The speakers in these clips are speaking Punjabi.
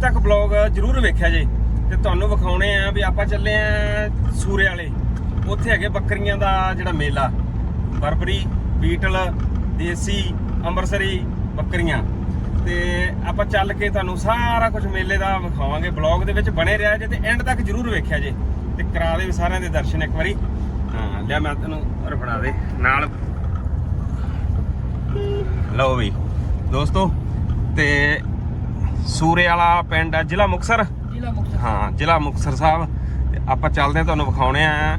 ਤੱਕ ਬਲੌਗ ਜਰੂਰ ਵੇਖਿਆ ਜੇ ਤੇ ਤੁਹਾਨੂੰ ਵਿਖਾਉਣੇ ਆ ਵੀ ਆਪਾਂ ਚੱਲੇ ਆ ਸੂਰੇ ਵਾਲੇ। ਉੱਥੇ ਹੈਗੇ ਬੱਕਰੀਆਂ ਦਾ ਜਿਹੜਾ ਮੇਲਾ। ਬਰਬਰੀ, ਬੀਟਲ, ਦੇਸੀ, ਅੰਮ੍ਰਿਤਸਰੀ ਬੱਕਰੀਆਂ। ਤੇ ਆਪਾਂ ਚੱਲ ਕੇ ਤੁਹਾਨੂੰ ਸਾਰਾ ਕੁਝ ਮੇਲੇ ਦਾ ਵਿਖਾਵਾਂਗੇ। ਬਲੌਗ ਦੇ ਵਿੱਚ ਬਣੇ ਰਿਹਾ ਜੇ ਤੇ ਐਂਡ ਤੱਕ ਜਰੂਰ ਵੇਖਿਆ ਜੇ ਤੇ ਕਰਾ ਦੇ ਵੀ ਸਾਰਿਆਂ ਦੇ ਦਰਸ਼ਨ ਇੱਕ ਵਾਰੀ। ਹਾਂ, ਲਿਆ ਮੈਂ ਤੈਨੂੰ ਰਫੜਾ ਦੇ ਨਾਲ। ਲਓ ਵੀ, ਦੋਸਤੋ, ਤੇ ਸੂਰੇ ਵਾਲਾ ਪਿੰਡ ਹੈ ਜ਼ਿਲ੍ਹਾ ਮੁਕਸਰ ਜ਼ਿਲ੍ਹਾ ਹਾਂ ਜ਼ਿਲ੍ਹਾ ਮੁਕਤਸਰ ਸਾਹਿਬ। ਆਪਾਂ ਚੱਲਦੇ ਤੁਹਾਨੂੰ ਵਿਖਾਉਣੇ ਆ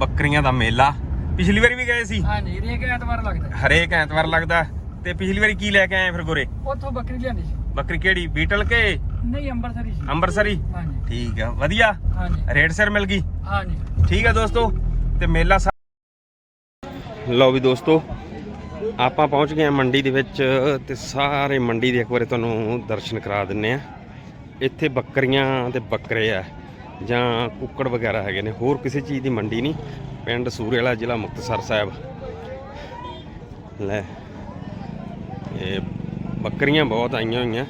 ਬੱਕਰੀਆਂ ਦਾ ਮੇਲਾ। ਪਿਛਲੀ ਵਾਰੀ ਵੀ ਗਏ ਸੀ? ਹਾਂਜੀ ਰੇਕ ਐਤਵਾਰ ਲੱਗਦਾ। ਹਰੇਕ ਐਤਵਾਰ ਲੱਗਦਾ। ਤੇ ਪਿਛਲੀ ਵਾਰੀ ਕੀ ਲੈ ਕੇ ਆਏ ਫਿਰ ਗੋਰੇ? ਉੱਥੋਂ ਬੱਕਰੀ ਲਿਆਂਦੀ ਸੀ। ਬੱਕਰੀ ਕਿਹੜੀ? ਬੀਟਲ ਕੇ? ਨਹੀਂ ਅੰਬਰਸਰੀ ਸੀ। ਅੰਬਰਸਰੀ? ਹਾਂਜੀ ਠੀਕ ਆ ਵਧੀਆ। ਹਾਂਜੀ ਰੇਟ ਸਿਰ ਮਿਲ ਗਈ? ਹਾਂਜੀ ਠੀਕ ਹੈ ਦੋਸਤੋ ਤੇ ਮੇਲਾ ਲਓ ਵੀ ਦੋਸਤੋ ਆਪਾਂ ਪਹੁੰਚ ਗਏ ਹਾਂ ਮੰਡੀ ਦੇ ਵਿੱਚ ਤੇ ਸਾਰੇ ਮੰਡੀ ਦੇ ਇੱਕ ਵਾਰੀ ਤੁਹਾਨੂੰ ਦਰਸ਼ਨ ਕਰਾ ਦਿੰਨੇ ਆ ਇੱਥੇ ਬੱਕਰੀਆਂ ਤੇ ਬੱਕਰੇ ਆ ਜਾਂ ਕੁੱਕੜ ਵਗੈਰਾ ਹੈਗੇ ਨੇ। ਹੋਰ ਕਿਸੇ ਚੀਜ਼ ਦੀ ਮੰਡੀ ਨਹੀਂ। ਪਿੰਡ ਸੂਰੇ ਵਾਲਾ ਜ਼ਿਲ੍ਹਾ ਮੁਕਤਸਰ ਸਾਹਿਬ। ਲੈ, ਇਹ ਬੱਕਰੀਆਂ ਬਹੁਤ ਆਈਆਂ ਹੋਈਆਂ।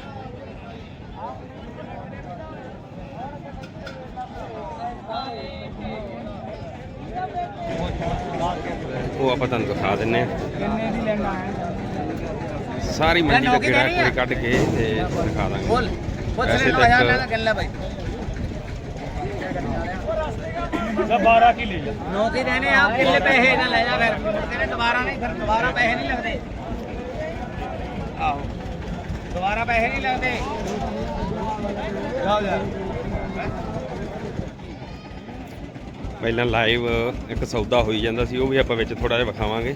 ਉਹ ਆਪਾਂ ਤੁਹਾਨੂੰ ਦਿਖਾ ਦਿੰਨੇ ਆ। ਕਿੰਨੇ ਦੀ ਲੈਣਾ ਹੈ? ਸਾਰੀ ਮੰਡੀ ਦਾ ਕਿਹੜਾ ਕੋਈ ਕੱਢ ਕੇ ਤੇ ਦਿਖਾ ਦਾਂਗੇ। ਬੋਲ। ਪੁੱਛ ਲੈ ਆਇਆ ਇੱਕ- ਮੈਂ ਗੱਲਾਂ ਬਾਈ? 12 ਕੀ ਲੈ ਜਾ। ਨੌ ਕੀ ਦੇਣੇ ਆਪ ਕਿੰਨੇ ਪੈਸੇ ਨਾ ਲੈ ਜਾ ਫਿਰ? ਮੁੜ ਕੇ ਦੁਬਾਰਾ ਨਹੀਂ ਫਿਰ ਦੁਬਾਰਾ ਪੈਸੇ ਨਹੀਂ ਲੱਗਦੇ। ਆਹੋ। ਦੁਬਾਰਾ ਪੈਸੇ ਨਹੀਂ ਲੱਗਦੇ। ਜਾਓ ਯਾਰ ਪਹਿਲਾਂ ਲਾਈਵ ਇੱਕ ਸੌਦਾ ਹੋਈ ਜਾਂਦਾ ਸੀ ਉਹ ਵੀ ਆਪਾਂ ਵਿੱਚ ਥੋੜਾ ਜਿਹਾ ਵਿਖਾਵਾਂਗੇ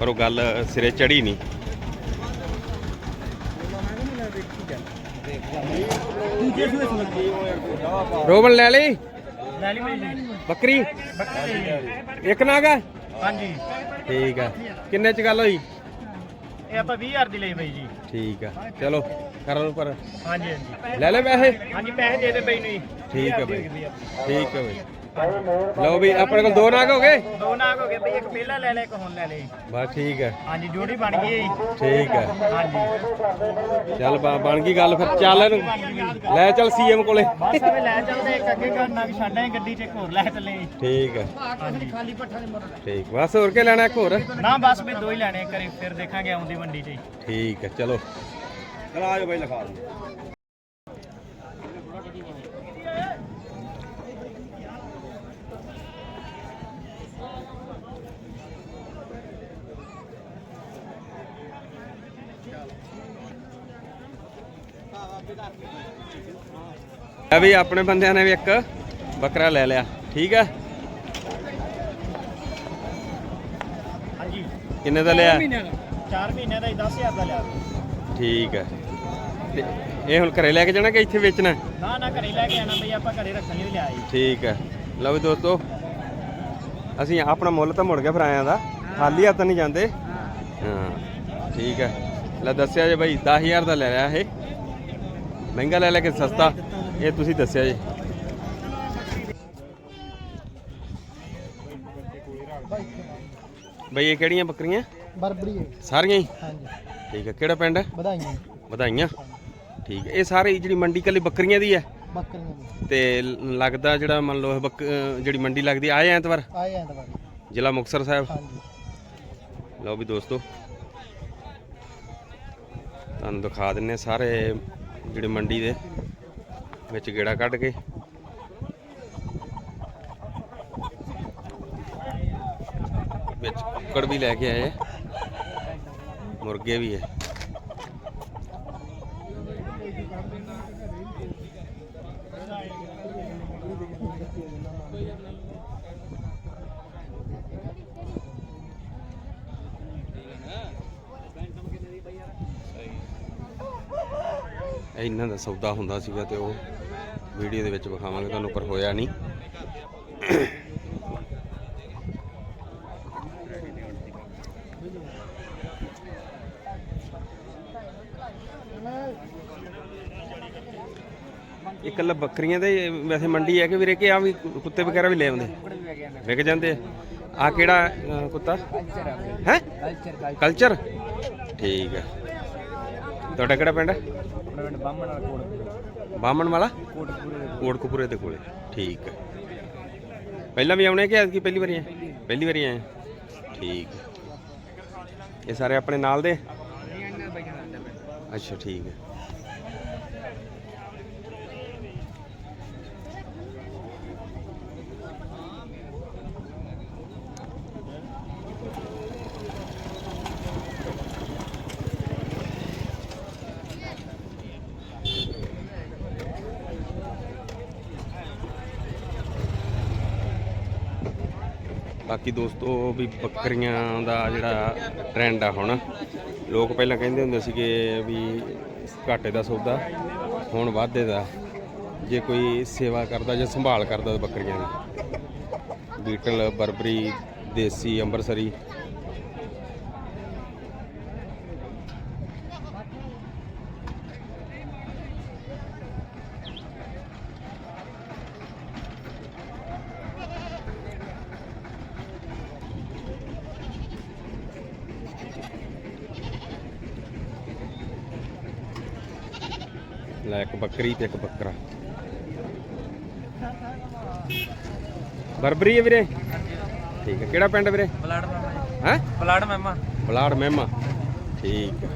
ਪਰ ਉਹ ਗੱਲ ਸਿਰੇ ਚੜੀ ਨਹੀਂ। ਰੋਬਨ ਲੈ ਲਈ? ਲੈ ਲਈ ਬਾਈ ਬੱਕਰੀ? ਇੱਕ ਨਾਗ ਹੈ ਹਾਂਜੀ। ਠੀਕ ਆ। ਕਿੰਨੇ ਚ ਗੱਲ ਹੋਈ? ਇਹ ਆਪਾਂ 20000 ਦੀ ਲਈ ਬਾਈ ਜੀ। ਠੀਕ ਆ। ਚਲੋ ਕਰ ਲਓ ਪਰ। ਹਾਂਜੀ ਹਾਂਜੀ। ਲੈ ਲੈ ਪੈਸੇ। ਹਾਂਜੀ ਪੈਸੇ ਦੇ ਦੇ ਬਾਈ ਨੂੰ ਠੀਕ ਹੈ ਬਈ। ਠੀਕ ਹੈ ਬਈ। ਲਓ ਵੀ ਆਪਣੇ ਕੋਲ ਦੋ ਨਾਗ ਹੋ ਗਏ? ਦੋ ਨਾਗ ਹੋ ਗਏ ਬਈ ਇੱਕ ਪਹਿਲਾਂ ਲੈ ਲੈ ਇੱਕ ਹੁਣ ਲੈ ਲੈ। ਬਸ ਠੀਕ ਹੈ। ਹਾਂਜੀ ਜੋੜੀ ਬਣ ਗਈ ਹੈ ਜੀ। ਠੀਕ ਹੈ। ਹਾਂਜੀ। ਚੱਲ ਬ- ਬਣ ਗਈ ਗੱਲ ਫਿਰ ਚੱਲ ਇਹਨੂੰ। ਲੈ ਚੱਲ ਸੀਐਮ ਕੋਲੇ। ਬਸ ਅਵੇ ਲੈ ਚੱਲਦੇ ਇੱਕ ਅੱਗੇ ਕਰਨਾ ਵੀ ਛੱਡਾਂ ਗੱਡੀ 'ਚ ਇੱਕ ਹੋਰ ਲੈ ਚੱਲੇ। ਠੀਕ ਹੈ। ਹਾਂਜੀ ਖਾਲੀ ਪੱਠਾ ਦੇ ਮੋਟਰ ਠੀਕ ਬਸ ਹੋਰ ਕੀ ਲੈਣਾ ਇੱਕ ਹੋਰ? ਨਾ ਬਸ ਵੀ ਦੋ ਹੀ ਲੈਣੇ ਕਰੇ ਫਿਰ ਦੇਖਾਂਗੇ ਆਉਂਦੀ ਮੰਡੀ 'ਚ। ਠੀਕ ਹੈ ਚਲੋ। ਚਲ ਆ ਜਾਓ ਬਾਈ ਲਿਖਾ ਦਿਓ। ਆ ਵੀ ਆਪਣੇ ਬੰਦਿਆਂ ਨੇ ਵੀ ਇੱਕ ਬੱਕਰਾ ਲੈ ਲਿਆ ਠੀਕ ਹੈ ਹਾਂਜੀ। ਕਿੰਨੇ ਦਾ ਲਿਆ? 4 ਮਹੀਨਿਆਂ ਦਾ। ਹੀ 10000 ਦਾ ਲਿਆ। ਠੀਕ ਹੈ ਤੇ ਇਹ ਹੁਣ ਘਰੇ ਲੈ ਕੇ ਜਾਣਾ ਕਿ ਇੱਥੇ ਵੇਚਣਾ? ਨਾ ਨਾ ਘਰੇ ਲੈ ਕੇ ਆਣਾ ਬਈ ਆਪਾਂ ਘਰੇ ਰੱਖਣ ਲਈ ਲਿਆ ਜੀ ਠੀਕ ਹੈ ਲਓ ਵੀ ਦੋਸਤੋ ਅਸੀਂ ਆਪਣਾ ਮੁੱਲ ਤਾਂ ਮੁੜ ਗਿਆ ਫਿਰ ਆਇਆਂ ਦਾ। ਖਾਲੀ ਹੱਥ ਨਹੀਂ ਜਾਂਦੇ। ਹਾਂ। ਠੀਕ ਹੈ ਲੈ ਦੱਸਿਆ ਜੇ ਭਾਈ 10000 ਦਾ ਲੈ ਲਿਆ ਇਹ। ਮਹਿੰਗਾ ਲੈ ਲੈ ਕੇ ਸਸਤਾ ਇਹ ਤੁਸੀਂ ਦੱਸਿਆ ਜੀ। ਬਈ ਇਹ ਕਿਹੜੀਆਂ ਬੱਕਰੀਆਂ? ਬਰਬਰੀ ਸਾਰੀਆਂ ਹੀ? ਹਾਂਜੀ। ਠੀਕ ਹੈ ਕਿਹੜਾ ਪਿੰਡ ਹੈ? ਵਧਾਈਆਂ। ਵਧਾਈਆਂ। ਠੀਕ ਹੈ ਇਹ ਸਾਰੇ ਜਿਹੜੀ ਮੰਡੀ ਕੱਲੀ ਬੱਕਰੀਆਂ ਦੀ ਹੈ? ਬੱਕਰੀਆਂ ਦੀ। ਤੇ ਲੱਗਦਾ ਜਿਹੜਾ ਮੰਨ ਲਓ ਇਹ ਬੱਕ ਜਿਹੜੀ ਮੰਡੀ ਲੱਗਦੀ ਆਏ ਐਤਵਾਰ? ਆਏ ਐਤਵਾਰ। ਜ਼ਿਲ੍ਹਾ ਮੁਕਤਸਰ ਸਾਹਿਬ? ਹਾਂਜੀ। ਲਓ ਵੀ ਦੋਸਤੋ ਤੁਹਾਨੂੰ ਦਿਖਾ ਦਿੰਨੇ ਸਾਰੇ ਜਿਹੜੇ ਮੰਡੀ ਦੇ ਵਿੱਚ ਗੇੜਾ ਕੱਢ ਕੇ। ਵਿੱਚ ਕੁੱਕੜ ਵੀ ਲੈ ਕੇ ਆਏ ਮੁਰਗੇ ਵੀ ਹੈ ਇਹਨਾਂ ਦਾ ਸੌਦਾ ਹੁੰਦਾ ਸੀਗਾ ਤੇ ਉਹ ਵੀਡੀਓ ਦੇ ਵਿੱਚ ਵਿਖਾਵਾਂਗੇ ਤੁਹਾਨੂੰ ਪਰ ਹੋਇਆ ਨਹੀਂ। ਇਹ ਇਕੱਲਾ ਬੱਕਰੀਆਂ ਦੇ ਵੈਸੇ ਮੰਡੀ ਹੈ ਕਿ ਵੀਰੇ ਕਿ ਆ ਵੀ ਕੁੱਤੇ ਵਗੈਰਾ ਵੀ ਲੈ ਆਉਂਦੇ? ਵਿਕ ਜਾਂਦੇ ਆ। ਆਹ ਕਿਹੜਾ ਕੁੱਤਾ? ਹੈ? ਕਲਚਰ ਠੀਕ ਹੈ ਤੁਹਾਡਾ ਕਿਹੜਾ ਪਿੰਡ ਹੈ? ਆਪਣੇ ਪਿੰਡ ਬਾਹਮਣ ਵਾਲਾ ਕੋਟ ਬਾਮਣ ਵਾਲਾ? ਕੋਟਪੂਰੇ ਦੇ ਕੋਟਕਪੂਰੇ ਦੇ ਕੋਲੇ। ਠੀਕ ਹੈ। ਪਹਿਲਾਂ ਵੀ ਆਉਣੇ ਕਿ ਐਤਕੀ ਪਹਿਲੀ ਵਾਰੀ ਆਏ? ਪਹਿਲੀ ਵਾਰੀ ਆਏ। ਠੀਕ ਇਹ ਸਾਰੇ ਆਪਣੇ ਨਾਲ ਦੇ? ਅੱਛਾ ਠੀਕ ਹੈ। ਬਾਕੀ ਦੋਸਤੋ ਵੀ ਬੱਕਰੀਆਂ ਦਾ ਜਿਹੜਾ ਟ੍ਰੈਂਡ ਆ ਹੁਣ, ਲੋਕ ਪਹਿਲਾਂ ਕਹਿੰਦੇ ਹੁੰਦੇ ਸੀਗੇ ਵੀ ਘਾਟੇ ਦਾ ਸੌਦਾ, ਹੁਣ ਵਾਧੇ ਦਾ। ਜੇ ਕੋਈ ਸੇਵਾ ਕਰਦਾ ਜਾਂ ਸੰਭਾਲ ਕਰਦਾ ਬੱਕਰੀਆਂ ਦੀ। ਬੀਟਲ, ਬਰਬਰੀ, ਦੇਸੀ, ਅੰਬਰਸਰੀ। ਲੈ ਇੱਕ ਬੱਕਰੀ ਤੇ ਇੱਕ ਬੱਕਰਾ। ਬਰਬਰੀ ਹੈ ਵੀਰੇ? ਠੀਕ ਹੈ ਕਿਹੜਾ ਪਿੰਡ ਵੀਰੇ? ਬਲਾੜ ਮਹਿਮਾ ਹੈ? ਬਲਾੜ ਮਹਿਮਾ ਬਲਾੜ ਮਹਿਮਾ ਠੀਕ ਹੈ।